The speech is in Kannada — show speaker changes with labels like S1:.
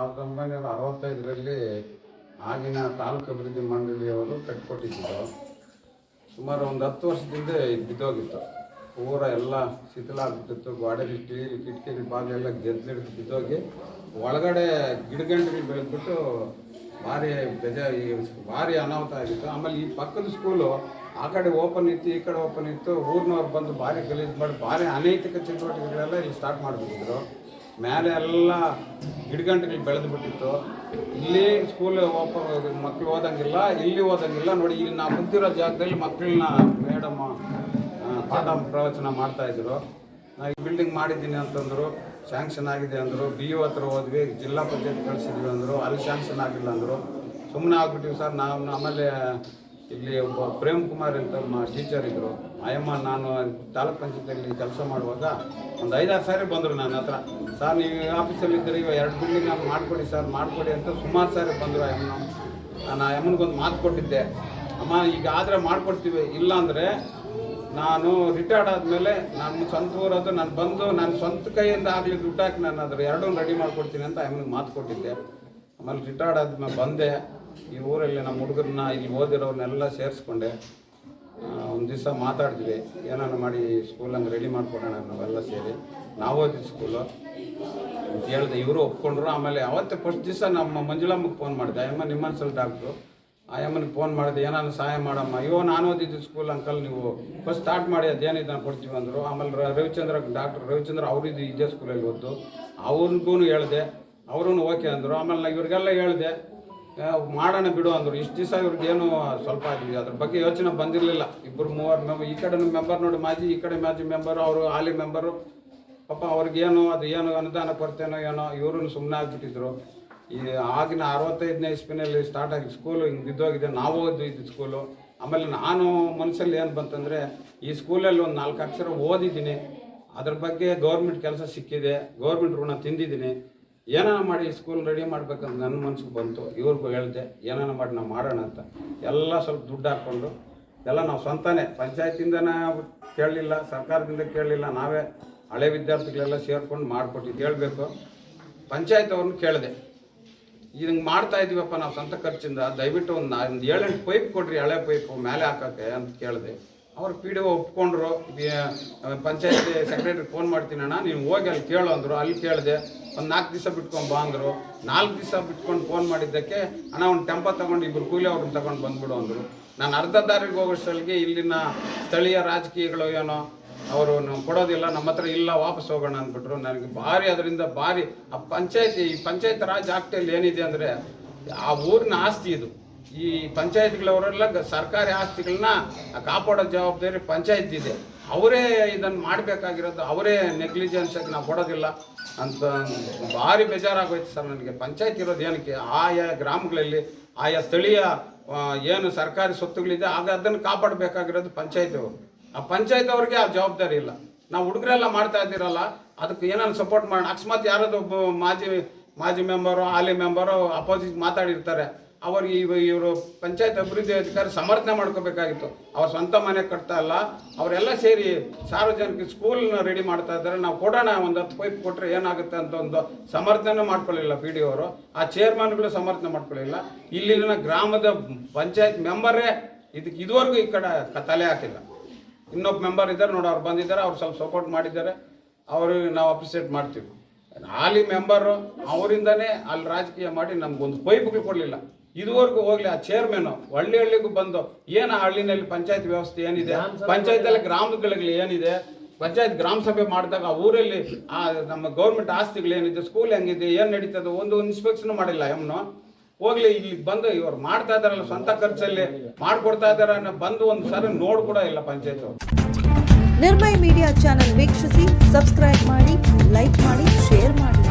S1: ಸಾವಿರದ ಒಂಬೈನೂರ ಅರವತ್ತೈದರಲ್ಲಿ ಆಗಿನ ತಾಲೂಕು ಅಭಿವೃದ್ಧಿ ಮಂಡಳಿಯವರು ಕಟ್ಕೊಟ್ಟಿದ್ದರು ಸುಮಾರು ಒಂದು ಹತ್ತು ವರ್ಷದಿಂದ ಇದು ಬಿದ್ದೋಗಿತ್ತು. ಊರ ಎಲ್ಲ ಶಿಥಿಲ ಆಗ್ಬಿಟ್ಟಿತ್ತು. ಗೋಡೆ ಕಿಟಕಿ ಕಿಟಕಿ ಬಾಗಿಲೆಲ್ಲ ಗೆದ್ದಿಡ್ದು ಬಿದ್ದೋಗಿ ಒಳಗಡೆ ಗಿಡಗಂಟಿಗೆ ಬೆಳೆದ್ಬಿಟ್ಟು ಭಾರಿ ಬೆಜ ಈ ಭಾರಿ ಅನಾಹುತ ಆಗಿತ್ತು. ಆಮೇಲೆ ಈ ಪಕ್ಕದ ಸ್ಕೂಲು ಆ ಕಡೆ ಓಪನ್ ಇತ್ತು, ಈ ಕಡೆ ಓಪನ್ ಇತ್ತು. ಊರಿನವ್ರು ಬಂದು ಭಾರಿ ಗಲೀಜು ಮಾಡಿ, ಭಾರಿ ಅನೈತಿಕ ಚಟುವಟಿಕೆಗಳೆಲ್ಲ ಇಲ್ಲಿ ಸ್ಟಾರ್ಟ್ ಮಾಡಿಬಿಟ್ಟಿದ್ರು. ಮೇಲೆ ಎಲ್ಲ ಗಿಡಗಂಟೆಗಳು ಬೆಳೆದು ಬಿಟ್ಟಿತ್ತು ಇಲ್ಲಿ ಸ್ಕೂಲ್ ಓಪನ್ ಮಕ್ಕಳು ಓದಂಗಿಲ್ಲ ಇಲ್ಲಿ ಓದಂಗಿಲ್ಲ ನೋಡಿ, ಇಲ್ಲಿ ನಾವು ಕುಂತಿರೋ ಜಾಗದಲ್ಲಿ ಮಕ್ಕಳನ್ನ ಮೇಡಮ್ ಪಾಠ ಪ್ರವಚನ ಮಾಡ್ತಾ ಇದ್ರು. ನಾ ಈ ಬಿಲ್ಡಿಂಗ್ ಮಾಡಿದ್ದೀನಿ ಅಂತಂದ್ರು ಸ್ಯಾಂಕ್ಷನ್ ಆಗಿದೆ ಅಂದರು ಬಿ ಯು ಹತ್ರ ಹೋದ್ವಿ, ಜಿಲ್ಲಾ ಪಂಚಾಯತ್ ಕಳಿಸಿದ್ವಿ ಅಂದರು, ಅಲ್ಲಿ ಸ್ಯಾಂಕ್ಷನ್ ಆಗಿಲ್ಲ ಅಂದರು. ಸುಮ್ಮನೆ ಆಗ್ಬಿಟ್ಟಿವಿ ಸರ್. ನಾವು ಆಮೇಲೆ ಇಲ್ಲಿ ಒಬ್ಬ ಪ್ರೇಮ್ ಕುಮಾರ್ ಅಂತ ಟೀಚರ್ ಇದ್ದರು ಅಯ್ಯಮ್ಮ, ನಾನು ತಾಲೂಕ್ ಪಂಚಾಯತಿಯಲ್ಲಿ ಕೆಲಸ ಮಾಡುವಾಗ ಒಂದು ಐದಾರು ಸಾರಿ ಬಂದರು ನನ್ನ ಹತ್ರ. ಸರ್, ನೀವು ಆಫೀಸಲ್ಲಿ ಇದ್ದರೆ, ಇವಾಗ ಎರಡು ಬಿಲ್ಡಿಂಗ್ ನಾನು ಮಾಡಿಕೊಡಿ, ಸರ್, ಮಾಡಿಕೊಡಿ ಅಂತ ಸುಮಾರು ಸಾರಿ ಬಂದರು ಅಯ್ಯಮ್ಮ. ನಾನು ಆ ಅಮ್ಮನಿಗೊಂದು ಮಾತು ಕೊಟ್ಟಿದ್ದೆ. ಅಮ್ಮ, ಈಗ ಆದರೆ ಮಾಡಿಕೊಡ್ತೀವಿ. ಇಲ್ಲ ಅಂದರೆ ನಾನು ರಿಟೈರ್ಡ್ ಆದಮೇಲೆ ನಾನು ಸ್ವಂತ ಊರದು ನಾನು ಬಂದು ನನ್ನ ಸ್ವಂತ ಕೈಯಿಂದ ಆಗಲಿ ದುಡ್ಡು ಹಾಕಿ ನಾನು ಅದ್ರ ಎರಡೂ ರೆಡಿ ಮಾಡ್ಕೊಡ್ತೀನಿ ಅಂತ ಅಯ್ಯಮ್ಮನಿಗೆ ಮಾತು ಕೊಟ್ಟಿದ್ದೆ. ಆಮೇಲೆ ರಿಟೈರ್ಡ್ ಆದ್ಮೇಲೆ ಬಂದೆ. ಈ ಊರಲ್ಲಿ ನಮ್ಮ ಹುಡುಗರನ್ನ ಇಲ್ಲಿ ಓದಿರೋರನ್ನೆಲ್ಲ ಸೇರಿಸ್ಕೊಂಡೆ. ಒಂದು ದಿವಸ ಮಾತಾಡಿದ್ವಿ, ಏನಾನ ಮಾಡಿ ಸ್ಕೂಲ್ ಹಂಗೆ ರೆಡಿ ಮಾಡ್ಕೊಡೋಣ ನಾವೆಲ್ಲ ಸೇರಿ. ನಾವು ಓದಿದ ಸ್ಕೂಲು ಅಂತ ಹೇಳಿದೆ, ಇವರು ಒಪ್ಕೊಂಡ್ರು. ಆಮೇಲೆ ಅವತ್ತೇ ಫಸ್ಟ್ ದಿವಸ ನಮ್ಮ ಮಂಜುಳಮ್ಮಗೆ ಫೋನ್ ಮಾಡಿದೆ, ಅಯ್ಯಮ್ಮ ನಿಮ್ಮ ಅನ್ಸಲ್ ಡಾಕ್ಟ್ರು ಅಯ್ಯಮ್ಮನಿಗೆ ಫೋನ್ ಮಾಡಿದೆ ಏನಾದ್ರು ಸಹಾಯ ಮಾಡಮ್ಮ. ಅಯ್ಯೋ, ನಾನು ಓದಿದ್ದು ಸ್ಕೂಲ್ ಅಂಕಲ್ ನೀವು ಫಸ್ಟ್ ಸ್ಟಾರ್ಟ್ ಮಾಡಿ ಅದೇನಿದೆ ನಾನು ಕೊಡ್ತೀವಿ ಅಂದರು. ಆಮೇಲೆ ರವಿಚಂದ್ರ ಡಾಕ್ಟರ್ ರವಿಚಂದ್ರ ಅವರಿದ್ದು ಇದೇ ಸ್ಕೂಲಲ್ಲಿ ಓದ್ದು. ಅವ್ರಿಗೂ ಹೇಳಿದೆ ಅವ್ರೂ ಓಕೆ ಅಂದರು. ಆಮೇಲೆ ನಾ ಇವ್ರಿಗೆಲ್ಲ ಹೇಳಿದೆ ಮಾಡೋಣ ಬಿಡು ಅಂದರು. ಇಷ್ಟು ದಿವಸ ಇವ್ರಿಗೇನು ಸ್ವಲ್ಪ ಆಗಲಿ ಅದ್ರ ಬಗ್ಗೆ ಯೋಚನೆ ಬಂದಿರಲಿಲ್ಲ. ಇಬ್ಬರು ಮೂವರು ಮೆಂಬರ್ ಈ ಕಡೆ ಮೆಂಬರ್ ನೋಡಿ ಮಾಜಿ, ಈ ಕಡೆ ಮಾಜಿ ಮೆಂಬರು ಅವರು ಹಾಲಿ ಮೆಂಬರು ಪಾಪ ಅವ್ರಿಗೇನು ಅದು ಏನು ಅನುದಾನ ಕೊಡ್ತೇನೋ ಏನೋ ಇವರು ಸುಮ್ಮನೆ ಆಗಿಬಿಟ್ಟಿದ್ರು. ಈ ಆಗಿನ ಅರವತ್ತೈದನೇ ಇಸ್ಪಿನಲ್ಲಿ ಸ್ಟಾರ್ಟ್ ಆಗಿ ಸ್ಕೂಲು ಹಿಂಗೆ ಬಿದ್ದೋಗಿದೆ. ನಾವು ಓದ್ದು ಇದ್ದು ಸ್ಕೂಲು ಆಮೇಲೆ ನಾನು ಮನಸ್ಸಲ್ಲಿ ಏನು ಬಂತಂದರೆ ಈ ಸ್ಕೂಲಲ್ಲಿ ಒಂದು ನಾಲ್ಕು ಅಕ್ಷರ ಓದಿದ್ದೀನಿ. ಅದ್ರ ಬಗ್ಗೆ ಗೌರ್ಮೆಂಟ್ ಕೆಲಸ ಸಿಕ್ಕಿದೆ. ಗೌರ್ಮೆಂಟ್ ಋಣ ತಿಂದಿದ್ದೀನಿ. ಏನಾನ ಮಾಡಿ ಸ್ಕೂಲ್ ರೆಡಿ ಮಾಡ್ಬೇಕಂತ ನನ್ನ ಮನ್ಸಿಗೆ ಬಂತು. ಇವ್ರಿಗೂ ಹೇಳಿದೆ, ಏನಾನ ಮಾಡಿ ನಾವು ಮಾಡೋಣ ಅಂತ. ಎಲ್ಲ ಸ್ವಲ್ಪ ದುಡ್ಡು ಹಾಕ್ಕೊಂಡು, ಎಲ್ಲ ನಾವು ಸ್ವಂತನೇ. ಪಂಚಾಯತಿಂದನೇ ಕೇಳಲಿಲ್ಲ, ಸರ್ಕಾರದಿಂದ ಕೇಳಲಿಲ್ಲ, ನಾವೇ ಹಳೆ ವಿದ್ಯಾರ್ಥಿಗಳೆಲ್ಲ ಸೇರ್ಕೊಂಡು ಮಾಡಿಕೊಟ್ಟಿದ್ದು ಹೇಳಬೇಕು. ಪಂಚಾಯತ್ ಅವ್ರನ್ನ ಕೇಳಿದೆ ಹಿಂಗೆ ಮಾಡ್ತಾ ಇದೀವಪ್ಪ ನಾವು ಸ್ವಂತ ಖರ್ಚಿಂದ, ದಯವಿಟ್ಟು ಒಂದು ಒಂದು ಏಳೆಂಟು ಪೈಪ್ ಕೊಡ್ರಿ, ಹಳೆ ಪೈಪು ಮೇಲೆ ಹಾಕಕ್ಕೆ ಅಂತ ಕೇಳಿದೆ. ಅವ್ರು ಪಿ ಡಿ ಒ ಒಪ್ಕೊಂಡ್ರು ಪಂಚಾಯತ್ ಸೆಕ್ರೆಟರಿ ಫೋನ್ ಮಾಡ್ತೀನಿ ಅಣ್ಣ ನೀವು ಹೋಗಿ ಅಲ್ಲಿ ಕೇಳು ಅಂದರು. ಅಲ್ಲಿ ಕೇಳಿದೆ, ಒಂದು ನಾಲ್ಕು ದಿವಸ ಬಿಟ್ಕೊಂಡು ಬಾ ಅಂದರು. ನಾಲ್ಕು ದಿವಸ ಬಿಟ್ಕೊಂಡು ಫೋನ್ ಮಾಡಿದ್ದಕ್ಕೆ, ಅಣ್ಣ, ಒಂದು ಟೆಂಪ ತೊಗೊಂಡು ಇಬ್ಬರು ಕೂಲಿ ಅವ್ರನ್ನ ತಗೊಂಡು ಬಂದ್ಬಿಡು ಅಂದರು. ನಾನು ಅರ್ಧ ದಾರಿಗೆ ಹೋಗೋಷ್ಟಲ್ಲಿಗೆ ಇಲ್ಲಿನ ಸ್ಥಳೀಯ ರಾಜಕೀಯಗಳು ಏನೋ, ಅವರು ನಾವು ಕೊಡೋದಿಲ್ಲ, ನಮ್ಮ ಹತ್ರ ಇಲ್ಲ, ವಾಪಸ್ ಹೋಗೋಣ ಅಂದ್ಬಿಟ್ರು. ನನಗೆ ಭಾರಿ ಅದರಿಂದ ಭಾರಿ, ಆ ಪಂಚಾಯತಿ, ಈ ಪಂಚಾಯತ್ ರಾಜ್ ಆಕ್ಟಲ್ಲಿ ಏನಿದೆ ಅಂದರೆ, ಆ ಊರಿನ ಆಸ್ತಿ ಇದು. ಈ ಪಂಚಾಯತ್ಗಳವರೆಲ್ಲ ಸರ್ಕಾರಿ ಆಸ್ತಿಗಳನ್ನ ಕಾಪಾಡೋ ಜವಾಬ್ದಾರಿ ಪಂಚಾಯತ್ ಇದೆ. ಅವರೇ ಇದನ್ನು ಮಾಡಬೇಕಾಗಿರೋದು, ಅವರೇ ನೆಗ್ಲಿಜೆನ್ಸ್ ನಾವು ಕೊಡೋದಿಲ್ಲ ಅಂತ ಭಾರಿ ಬೇಜಾರಾಗೋಯ್ತು ಸರ್ ನನಗೆ. ಪಂಚಾಯತ್ ಇರೋದು ಏನಕ್ಕೆ? ಆಯಾ ಗ್ರಾಮಗಳಲ್ಲಿ ಆಯಾ ಸ್ಥಳೀಯ ಏನು ಸರ್ಕಾರಿ ಸ್ವತ್ತುಗಳಿದೆ, ಆಗ ಅದನ್ನು ಕಾಪಾಡಬೇಕಾಗಿರೋದು ಪಂಚಾಯತ್ ಅವರು. ಆ ಪಂಚಾಯತ್ ಅವ್ರಿಗೆ ಆ ಜವಾಬ್ದಾರಿ ಇಲ್ಲ. ನಾವು ಹುಡುಗರೆಲ್ಲ ಮಾಡ್ತಾ ಇದ್ದೀರಲ್ಲ, ಅದಕ್ಕೆ ಏನನ್ನು ಸಪೋರ್ಟ್ ಮಾಡೋಣ ಅಕಸ್ಮಾತ್ ಯಾರಾದ್ರು ಮಾಜಿ ಮಾಜಿ ಮೆಂಬರು ಹಾಲಿ ಮೆಂಬರು ಅಪೋಸಿಟ್ ಮಾತಾಡಿರ್ತಾರೆ. ಅವ್ರಿಗೆ ಇವ ಇವರು ಪಂಚಾಯತ್ ಅಭಿವೃದ್ಧಿ ಅಧಿಕಾರಿ ಸಮರ್ಥನೆ ಮಾಡ್ಕೋಬೇಕಾಗಿತ್ತು. ಅವ್ರ ಸ್ವಂತ ಮನೆ ಕಟ್ತಾ ಇಲ್ಲ. ಅವರೆಲ್ಲ ಸೇರಿ ಸಾರ್ವಜನಿಕ ಸ್ಕೂಲ್ನ ರೆಡಿ ಮಾಡ್ತಾ ಇದ್ದಾರೆ. ನಾವು ಕೊಡೋಣ, ಒಂದು ಹತ್ತು ಪೈಪ್ ಕೊಟ್ಟರೆ ಏನಾಗುತ್ತೆ ಅಂತ ಒಂದು ಸಮರ್ಥನೆ ಮಾಡ್ಕೊಳ್ಳಿಲ್ಲ ಪಿ ಡಿ ಅವರು. ಆ ಚೇರ್ಮನ್ಗಳು ಸಮರ್ಥನೆ ಮಾಡ್ಕೊಳ್ಳಿಲ್ಲ. ಇಲ್ಲಿನ ಗ್ರಾಮದ ಪಂಚಾಯತ್ ಮೆಂಬರೇ ಇದಕ್ಕೆ ಇದುವರೆಗೂ ಈ ಕಡೆ ತಲೆ ಹಾಕಿಲ್ಲ. ಇನ್ನೊಬ್ಬ ಮೆಂಬರ್ ಇದ್ದಾರೆ, ನೋಡಿ ಅವ್ರು ಬಂದಿದ್ದಾರೆ, ಅವ್ರು ಸ್ವಲ್ಪ ಸಪೋರ್ಟ್ ಮಾಡಿದ್ದಾರೆ. ಅವರು ನಾವು ಅಪ್ರಿಸಿಯೇಟ್ ಮಾಡ್ತೀವಿ. ಹಾಲಿ ಮೆಂಬರು, ಅವರಿಂದನೇ ಅಲ್ಲಿ ರಾಜಕೀಯ ಮಾಡಿ ನಮ್ಗೊಂದು ಪೈಪ್ಗಳು ಕೊಡಲಿಲ್ಲ. ಇದುವರೆಗೂ ಹೋಗ್ಲಿ ಆ ಚೇರ್ಮನ್ ಹಳ್ಳಿ ಹಳ್ಳಿಗೂ ಬಂದು ಏನು ಆ ಹಳ್ಳಿನಲ್ಲಿ ಪಂಚಾಯತ್ ವ್ಯವಸ್ಥೆ ಏನಿದೆ? ಪಂಚಾಯತಲ್ಲಿ ಗ್ರಾಮಗಳಲ್ಲಿ ಏನಿದೆ? ಪಂಚಾಯತ್ ಗ್ರಾಮ ಸಭೆ ಮಾಡಿದಾಗ ಆ ಊರಲ್ಲಿ ಆ ನಮ್ಮ ಗೌರ್ಮೆಂಟ್ ಆಸ್ತಿಗಳು ಏನಿದೆ ಸ್ಕೂಲ್ ಹೆಂಗಿದೆ ಏನು ನಡೀತದೆ ಒಂದು ಇನ್ಸ್ಪೆಕ್ಷನ್ ಮಾಡಿಲ್ಲ ಎಮ್ನು ಹೋಗ್ಲಿ ಇಲ್ಲಿ ಬಂದು ಇವ್ರು ಮಾಡ್ತಾ ಇದಾರಲ್ಲ ಸ್ವಂತ ಖರ್ಚಲ್ಲಿ ಮಾಡ್ಕೊಡ್ತಾ ಇದಾರ ಅನ್ನೋ ಬಂದು ಒಂದು ಸರಿ ನೋಡ್ ಕೂಡ ಇಲ್ಲ ಪಂಚಾಯತ್
S2: ನಿರ್ಮಯ ಮೀಡಿಯಾ ಚಾನೆಲ್ ವೀಕ್ಷಿಸಿ ಸಬ್ಸ್ಕ್ರೈಬ್ ಮಾಡಿ ಲೈಕ್ ಮಾಡಿ ಶೇರ್ ಮಾಡಿ.